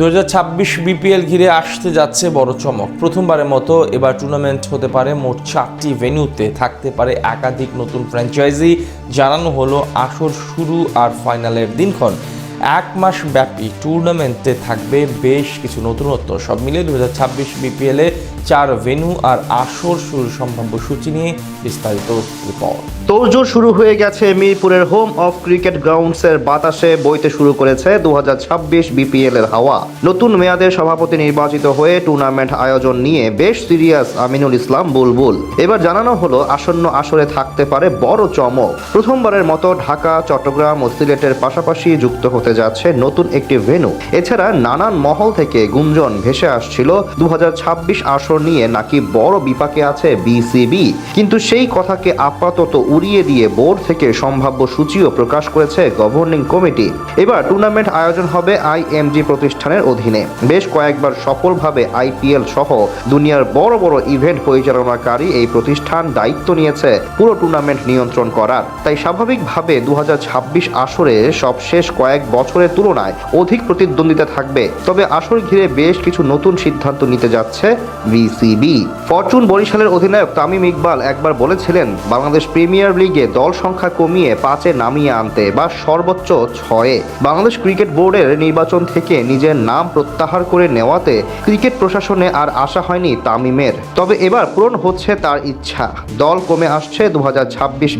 দু হাজার ছাব্বিশ বিপিএল ঘিরে আসতে যাচ্ছে বড় চমক। প্রথমবারের মতো এবার টুর্নামেন্ট হতে পারে মোট চারটি ভেন্যুতে থাকতে পারে একাধিক নতুন ফ্র্যাঞ্চাইজি জানানো হলো আসর শুরু আর ফাইনালের দিনক্ষণ। এক মাস ব্যাপী টুর্নামেন্টে থাকবে বেশ কিছু নতুনত্ব। সব মিলিয়ে দু হাজার ছাব্বিশ বিপিএলে চার ভেন্যু আর আসর শুরুর সম্ভাব্য সূচি নিয়ে বিস্তারিত রিপোর্ট তোড়জোড় শুরু হয়ে গেছে মিরপুরের হোম অফ ক্রিকেট গ্রাউন্ডসের বাতাসে, বইতে শুরু করেছে দু হাজার বিপিএল এর হাওয়া। নতুন মেয়াদের সভাপতি নির্বাচিত হয়ে টুর্নামেন্ট আয়োজন নিয়ে বেশ সিরিয়াস আমিনুল ইসলাম বুলবুল। এবার জানানো হলো, আসন্ন আসরে থাকতে পারে বড় চমক। প্রথমবারের মতো ঢাকা, চট্টগ্রাম ও সিলেটের পাশাপাশি যুক্ত হতে যাচ্ছে নতুন একটি ভেন্যু এছাড়া নানান মহল থেকে গুঞ্জন ভেসে আসছিল। দু আসর নিয়ে নাকি বড় বিপাকে আছে বিসিবি কিন্তু সেই কথাকে আপাতত উড়িয়ে দিয়ে বোর্ড থেকে সম্ভাব্য সূচিও প্রকাশ করেছে গভর্নিং কমিটি এবার টুর্নামেন্ট আয়োজন হবে আইএমজি প্রতিষ্ঠানের অধীনে। বেশ কয়েকবার সফলভাবে আইপিএল সহ দুনিয়ার বড় বড় ইভেন্ট পরিচালনাকারী এই প্রতিষ্ঠান দায়িত্ব নিয়েছে পুরো টুর্নামেন্ট নিয়ন্ত্রণ করার। তাই স্বাভাবিকভাবে দু হাজার ছাব্বিশ আসরে সব শেষ কয়েক বছরের তুলনায় অধিক প্রতিদ্বন্দ্বিতা থাকবে। তবে আসর ঘিরে বেশ কিছু নতুন সিদ্ধান্ত নিতে যাচ্ছে বিসিবি ফরচুন বরিশালের অধিনায়ক তামিম ইকবাল একবার বলেছিলেন, বাংলাদেশ প্রিমিয়ার লিগে দল সংখ্যা কমিয়ে পাঁচে নামিয়ে আনতে বা সর্বোচ্চ ছয়ে। বাংলাদেশ ক্রিকেট বোর্ডের নির্বাচন থেকে নিজের নাম প্রত্যাহার করে নেওয়াতে ক্রিকেট প্রশাসনে আর আশা হয়নি তামিমের। তবে এবার পূরণ হচ্ছে তার ইচ্ছা। দল কমে আসছে দু হাজার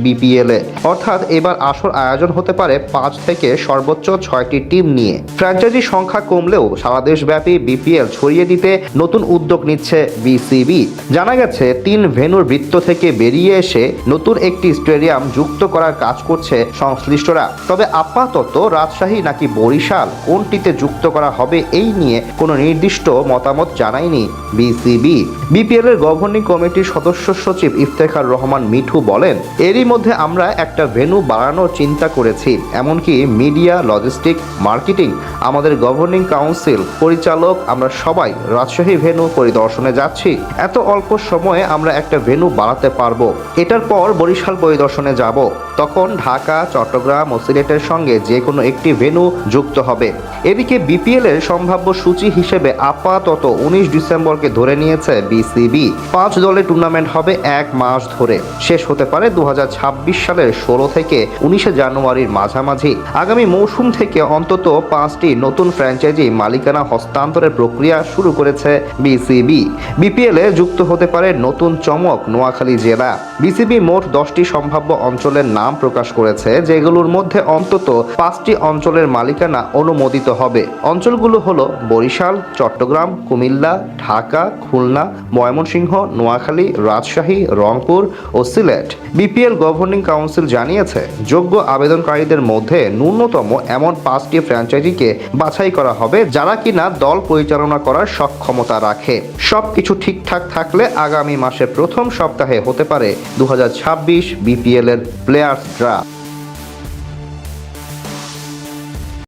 বিপিএল। এ অর্থাৎ এবার আসর আয়োজন হতে পারে পাঁচ থেকে সর্বোচ্চ ছয়টি টিম নিয়ে। ফ্র্যাঞ্চাইজি সংখ্যা কমলেও সারা দেশব্যাপী বিপিএল ছড়িয়ে দিতে নতুন উদ্যোগ নিচ্ছে বিসিবি। জানা গেছে, তিন ভেনুর বৃত্ত থেকে বেরিয়ে এসে নতুন একটি স্টেডিয়াম যুক্ত করার কাজ করছে সংশ্লিষ্টরা। তবে আপাতত রাজশাহী নাকি বরিশাল কোনটিতে যুক্ত করা হবে এই নিয়ে কোনো নির্দিষ্ট মতামত জানায়নি বিসিবি। বিপিএল এর গভর্নিং কমিটির সদস্য সচিব ইফতেখার রহমান মিঠু বলেন, এরই মধ্যে আমরা একটা ভেন্যু বাড়ানোর চিন্তা করেছি, এমনকি মিডিয়া লজিস্টিক মার্কেটিং আমাদের গভর্নিং কাউন্সিল পরিচালক, আমরা সবাই রাজশাহী ভেন্যু পরিদর্শনে যাচ্ছি। এত অল্প সময়ে আমরা একটা ভেনু বাড়াতে পারব। এটার পর বরিশাল পরিদর্শনে যাব। তখন ঢাকা, চট্টগ্রাম ও সিলেটের সঙ্গে যে কোনো একটি ভেন্যু যুক্ত হবে। এদিকে বিপিএল এর সম্ভাব্য সূচি হিসেবে আপাতত উনিশ ডিসেম্বরকে ধরে নিয়েছে বিসিবি পাঁচ দলের টুর্নামেন্ট হবে এক মাস ধরে। শেষ হতে পারে দু হাজার ছাব্বিশ সালের ষোলো থেকে উনিশে জানুয়ারির মাঝামাঝি। আগামী মৌসুম থেকে অন্তত পাঁচটি নতুন ফ্র্যাঞ্চাইজি মালিকানা হস্তান্তরের প্রক্রিয়া শুরু করেছে বিসিবি। বিপিএল এ যুক্ত হতে পারে নতুন চমক নোয়াখালী জেলা। বিসিবি মোট দশটি সম্ভাব্য অঞ্চলের নাম প্রকাশ করেছে, যেগুলোর মধ্যে অন্তত পাঁচটি অঞ্চলের মালিকানা অনুমোদিত হবে। অঞ্চলগুলো হলো বরিশাল, চট্টগ্রাম, কুমিল্লা, ঢাকা, খুলনা, ময়মনসিংহ, নোয়াখালী, রাজশাহী, রংপুর ও সিলেট। বিপিএল গভর্নিং কাউন্সিল জানিয়েছে, যোগ্য আবেদনকারীদের মধ্যে ন্যূনতম এমন পাঁচটি ফ্র্যাঞ্চাইজিকে বাছাই করা হবে যারা কিনা দল পরিচালনা করার সক্ষমতা রাখে। সবকিছু ঠিকঠাক থাকলে আগামী মাসের প্রথম সপ্তাহে হতে পারে দু হাজার ছাব্বিশ বিপিএল এর প্লেয়ার্স ড্রা